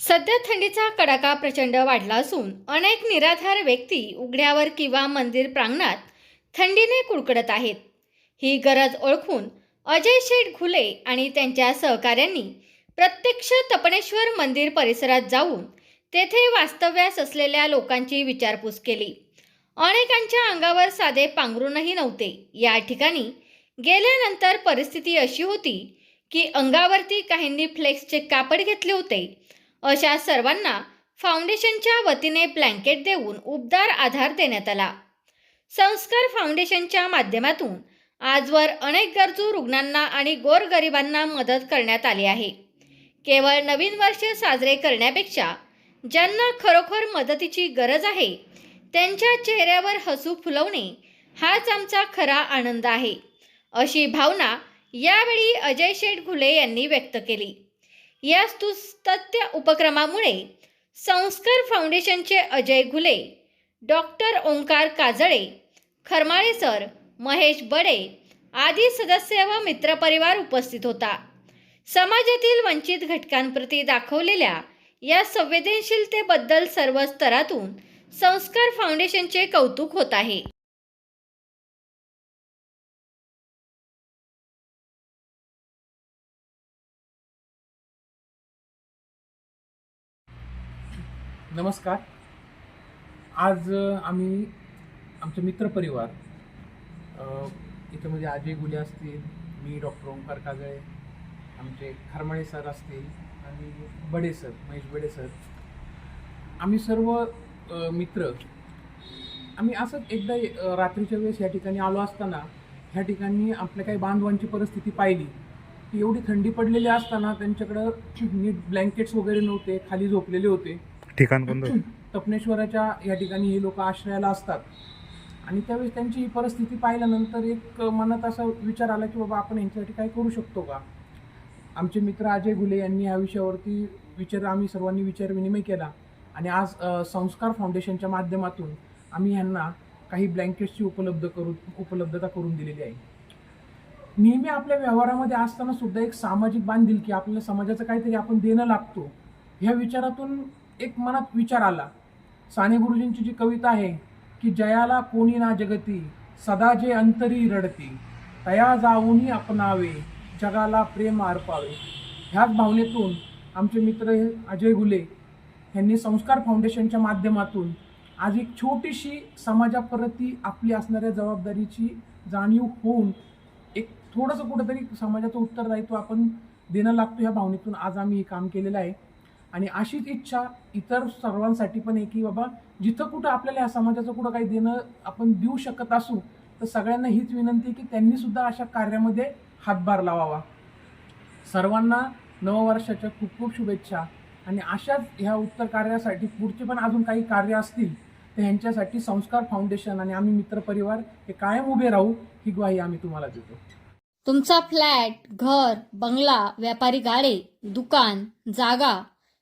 सध्या थंडीचा कडाका प्रचंड वाढला असून अनेक निराधार व्यक्ती उघड्यावर किंवा मंदिर प्रांगणात थंडीने कुडकडत आहेत. ही गरज ओळखून अजय शेठ घुले आणि त्यांच्या सहकाऱ्यांनी प्रत्यक्ष तपणेश्वर मंदिर परिसरात जाऊन तेथे वास्तव्यास असलेल्या लोकांची विचारपूस केली. अनेकांच्या अंगावर साधे पांघरूणही नव्हते. या ठिकाणी गेल्यानंतर परिस्थिती अशी होती की अंगावरती काहींनी फ्लेक्सचे कापड घेतले होते. अशा सर्वांना फाउंडेशनच्या वतीने ब्लँकेट देऊन उबदार आधार देण्यात आला. संस्कार फाउंडेशनच्या माध्यमातून आजवर अनेक गरजू रुग्णांना आणि गोरगरिबांना मदत करण्यात आली आहे. केवळ नवीन वर्ष साजरे करण्यापेक्षा ज्यांना खरोखर मदतीची गरज आहे त्यांच्या चेहऱ्यावर हसू फुलवणे हाच आमचा खरा आनंद आहे अशी भावना यावेळी अजय शेठ घुले यांनी व्यक्त केली. या सुस्तत्य उपक्रमामुळे संस्कार फाउंडेशनचे अजय घुले डॉक्टर ओंकार काजळे खरमाळे सर महेश बडे आदी सदस्य व मित्रपरिवार उपस्थित होता. समाजातील वंचित घटकांप्रती दाखवलेल्या या संवेदनशीलतेबद्दल सर्व स्तरातून संस्कार फाउंडेशनचे कौतुक होत आहे. नमस्कार. आज आम्ही आमचं मित्रपरिवार इथं म्हणजे अजय गुले असतील मी डॉक्टर ओंकार काजळे आमचे खरमाळे सर असतील आणि बडे सर महेश बडे सर. आम्ही सर्व मित्र आम्ही असंच एकदा रात्रीच्या वेळेस या ठिकाणी आलो असताना ह्या ठिकाणी आपल्या काही बांधवांची परिस्थिती पाहिली. की एवढी थंडी पडलेली असताना त्यांच्याकडं नीट ब्लँकेट्स वगैरे नव्हते खाली झोपलेले होते. ठिकाण कोणतं? तपनेश्वराच्या या ठिकाणी हे लोक आश्रयाला असतात. आणि त्यावेळेस त्यांची ही परिस्थिती पाहिल्यानंतर एक मनात असा विचार आला की बाबा आपण यांच्यासाठी काय करू शकतो का? आमचे मित्र अजय घुले यांनी या विषयावरती विचार आम्ही सर्वांनी विचार विनिमय केला. आणि आज संस्कार फाउंडेशनच्या माध्यमातून आम्ही ह्यांना काही ब्लँकेट्सची उपलब्ध करू उपलब्धता करून दिलेली आहे. नेहमी आपल्या व्यवहारामध्ये असताना सुद्धा एक सामाजिक बांधिलकी आपल्याला समाजाचं काहीतरी आपण देणं लागतो. ह्या विचारातून एक मनात विचार आला. साने गुरुजींची जी कविता आहे की जयाला कोणी ना जगती सदा जे अंतरी रडती तया जाऊनी अपनावे जगाला प्रेम अर्पावे ह्याच भावनेतून आमचे मित्र अजय गुले यांनी संस्कार फाउंडेशनच्या माध्यमातून आज एक छोटीशी समाजाप्रती आपली असणाऱ्या जबाबदारीची जाणीव होऊन एक थोडंसं कुठंतरी समाजाचं उत्तरदायित्व आपण देणं लागतो ह्या भावनेतून आज आम्ही हे काम केलेलं आहे. आणि अशीच इच्छा इतर सर्वांसाठी पण आहे की बाबा जिथं कुठं आपल्याला या समाजाचं कुठं काही देणं आपण देऊ शकत असू तर सगळ्यांना हीच विनंती आहे की त्यांनी सुद्धा अशा कार्यामध्ये हातभार लावावा. सर्वांना नववर्षाच्या खूप खूप शुभेच्छा. आणि अशाच ह्या उत्तर कार्यासाठी पुढचे पण अजून काही कार्य असतील तर ह्यांच्यासाठी संस्कार फाउंडेशन आणि आम्ही मित्रपरिवार हे कायम उभे राहू ही ग्वाही आम्ही तुम्हाला देतो. तुमचा फ्लॅट घर बंगला व्यापारी गाडे दुकान जागा